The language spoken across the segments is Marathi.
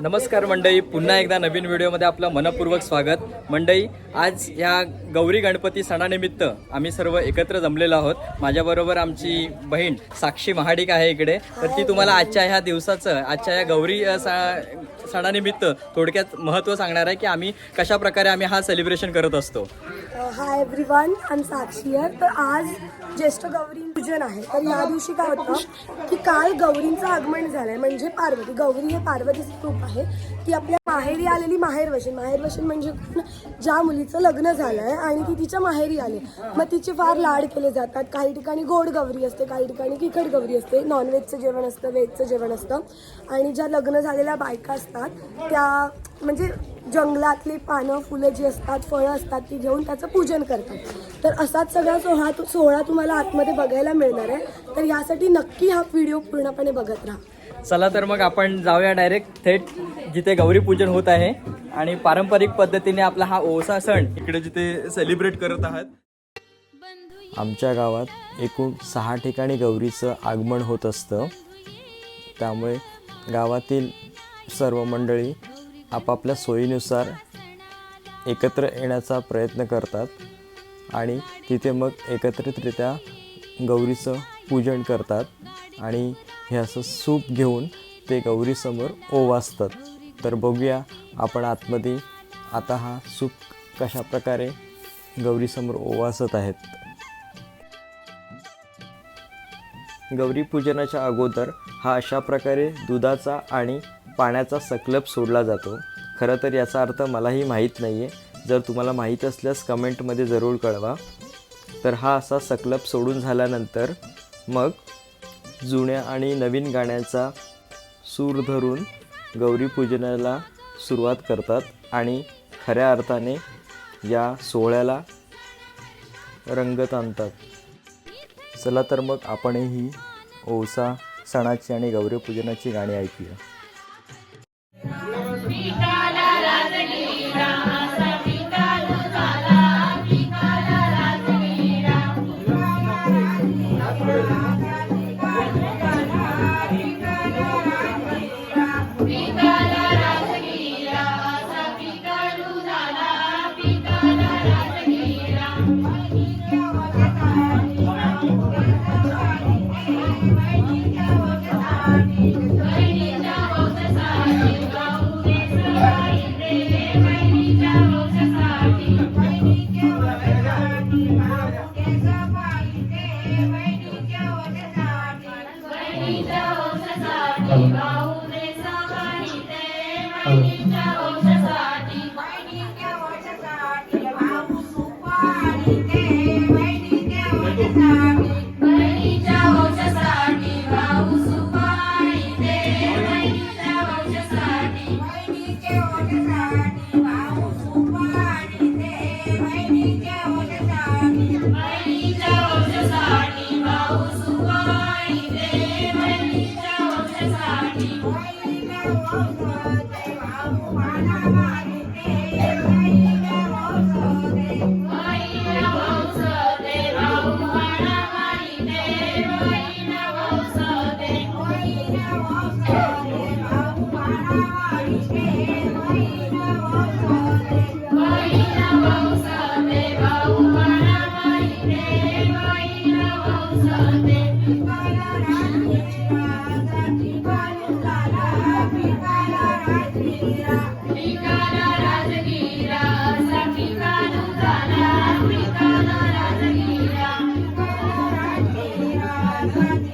नमस्कार मंडई पुन्हा एकदा नवीन व्हिडिओमध्ये आपलं मनपूर्वक स्वागत. मंडई आज ह्या गौरी गणपती सणानिमित्त आम्ही सर्व एकत्र जमलेलो आहोत. माझ्याबरोबर आमची बहीण साक्षी महाडिक आहे इकडे. तर ती तुम्हाला आजच्या ह्या दिवसाचं आजच्या या गौरी सणानिमित्त थोडक्यात महत्त्व सांगणार आहे की आम्ही कशा प्रकारे आम्ही हा सेलिब्रेशन करत असतो. Hi everyone I am Sakshi तर आज ज्येष्ठ गौरी पूजन आहे. तर या दिवशी काय होतं की काल गौरींचं आगमन झालंय. म्हणजे पार्वती. गौरी हे पार्वतीचं रूप आहे. ती आपल्या माहेरी आलेली माहेरवशीन माहेरवशीन म्हणजे ज्या मुलीचं लग्न झालंय आणि ती तिच्या माहेरी आली. मग तिचे फार लाड केले जातात. काही ठिकाणी गोड गौरी असते काही ठिकाणी तिखट गौरी असते. नॉनव्हेजचं जेवण असतं व्हेजचं जेवण असतं. आणि ज्या लग्न झालेल्या बायका असतात त्या म्हणजे जंगलातली पानं फुलं जी असतात फळं असतात ती घेऊन त्याचं पूजन करतात. तर असाच सगळा सोहळा सोहळा तुम्हाला आतमध्ये बघायला मिळणार आहे. तर यासाठी नक्की हा व्हिडिओ पूर्णपणे बघत राहा. चला तर मग आपण जाऊया डायरेक्ट थेट जिथे गौरी पूजन होत आहे आणि पारंपरिक पद्धतीने आपला हा ओसा सण इकडे जिथे सेलिब्रेट करत आहात. आमच्या गावात एकूण सहा ठिकाणी गौरीचं आगमन होत असतं. त्यामुळे गावातील सर्व मंडळी आपापल्या सोयीनुसार एकत्र येण्याचा प्रयत्न करतात आणि तिथे मग एकत्रितरित्या गौरीचं पूजन करतात आणि हे असं सूप घेऊन ते गौरीसमोर ओवासतात. तर बघूया आपण आतमध्ये आता हा सूप कशा प्रकारे गौरीसमोर ओवासत आहेत. गौरी पूजनाच्या अगोदर हा अशा प्रकारे दुधाचा आणि पाण्याचा सकलप सोडला जातो. खरं तर याचा अर्थ मलाही माहीत नाही आहे जर तुम्हाला माहीत असल्यास कमेंटमध्ये जरूर कळवा. तर हा असा सकलप सोडून झाल्यानंतर मग जुन्या आणि नवीन गाण्याचा सूर धरून गौरी पूजनाला सुरुवात करतात आणि खऱ्या अर्थाने या सोहळ्याला रंगत आणतात. चला तर मग आपणही ओसा सणाची आणि गौरीपूजनाची गाणी ऐकूया.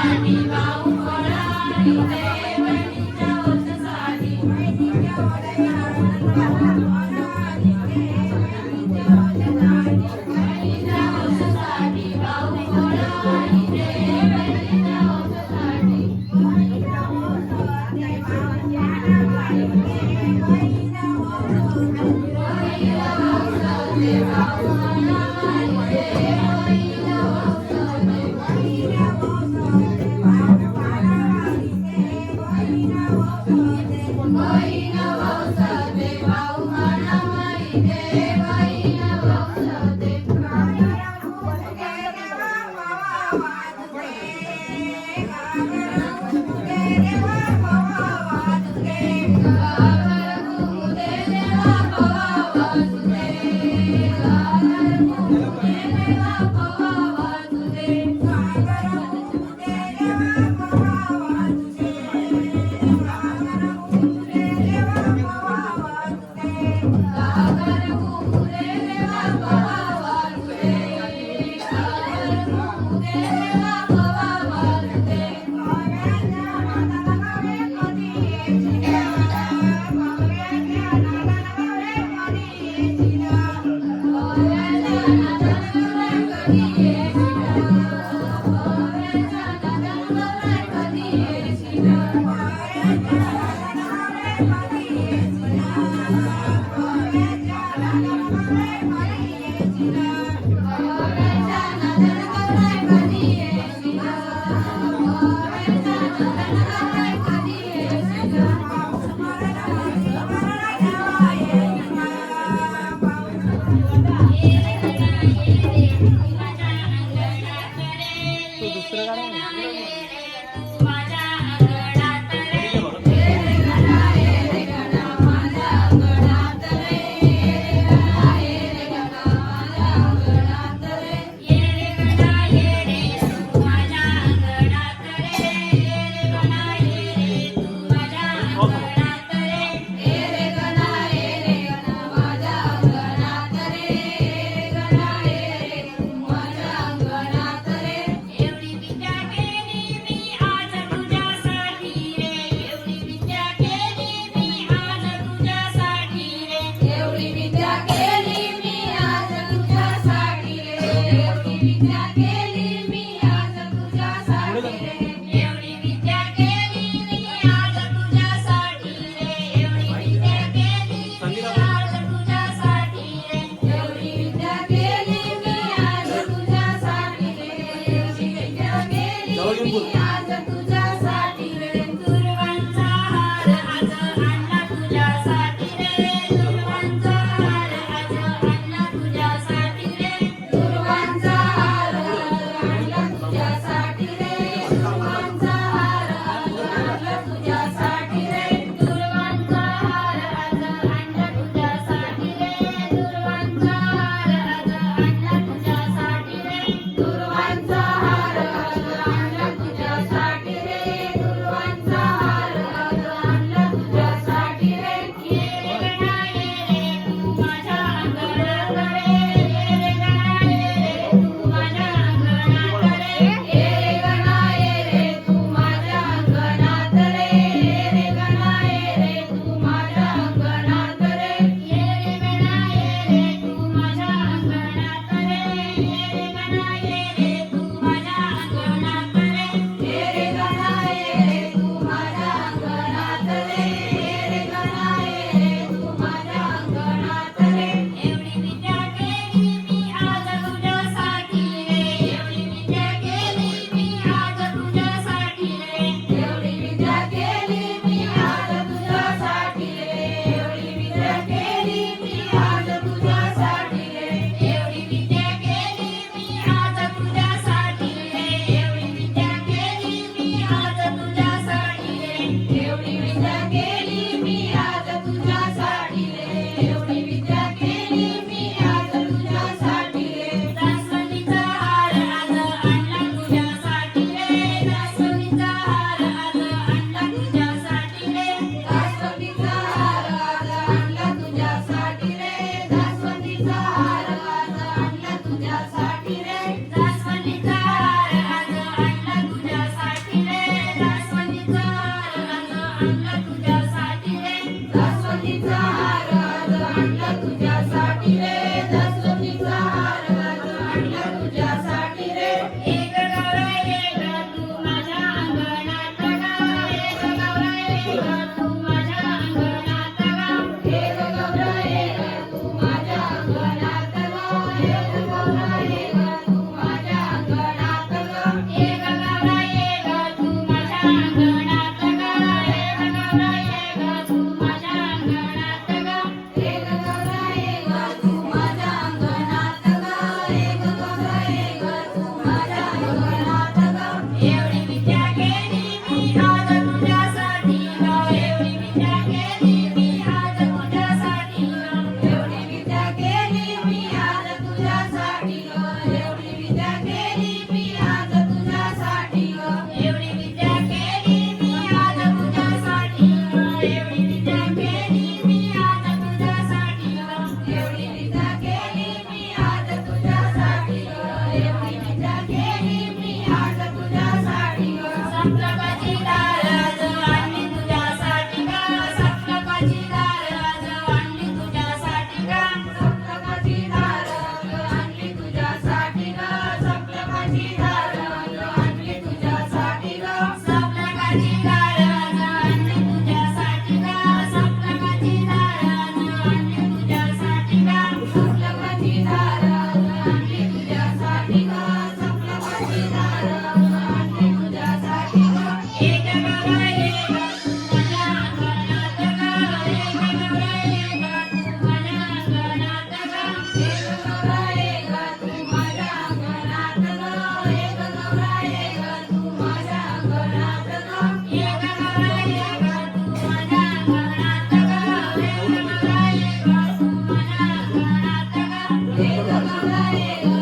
Happy Bow. वाण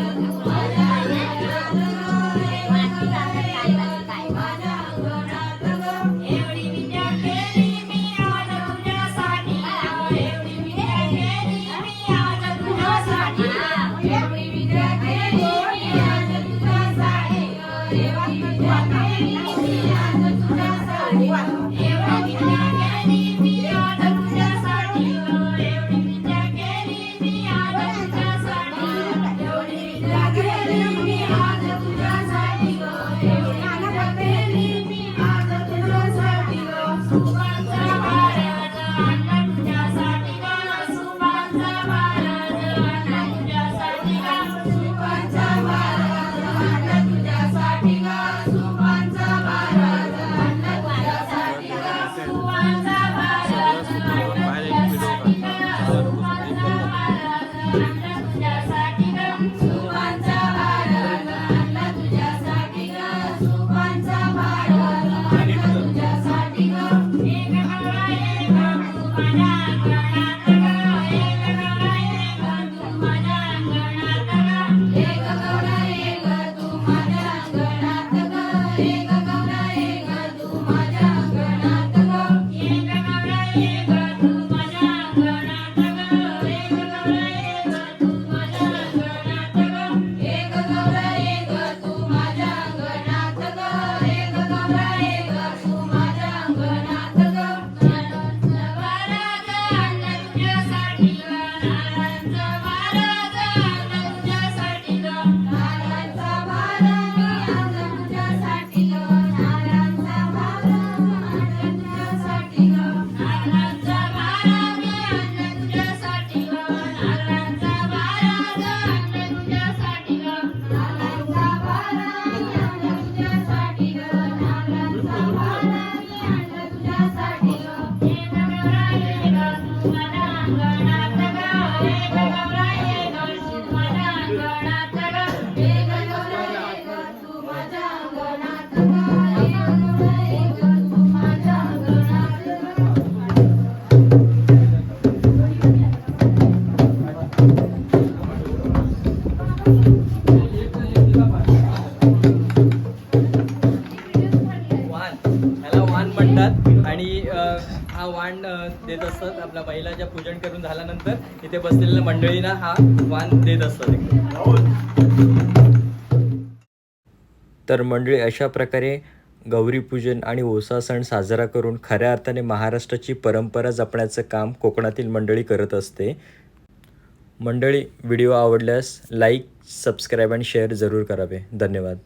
वाण आणि हा वाण देत असतात आपल्या महिलाच्या पूजन करून झाल्यानंतर इथे बसलेल्या मंडळींना हा वाण देत असतात तर मंडळी अशा प्रकारे गौरीपूजन आणि ओसा सण साजरा करून खऱ्या अर्थाने महाराष्ट्राची परंपरा जपण्याचं काम कोकणातील मंडळी करत असते. मंडळी व्हिडिओ आवडल्यास लाईक सबस्क्राईब आणि शेअर जरूर करावे. धन्यवाद.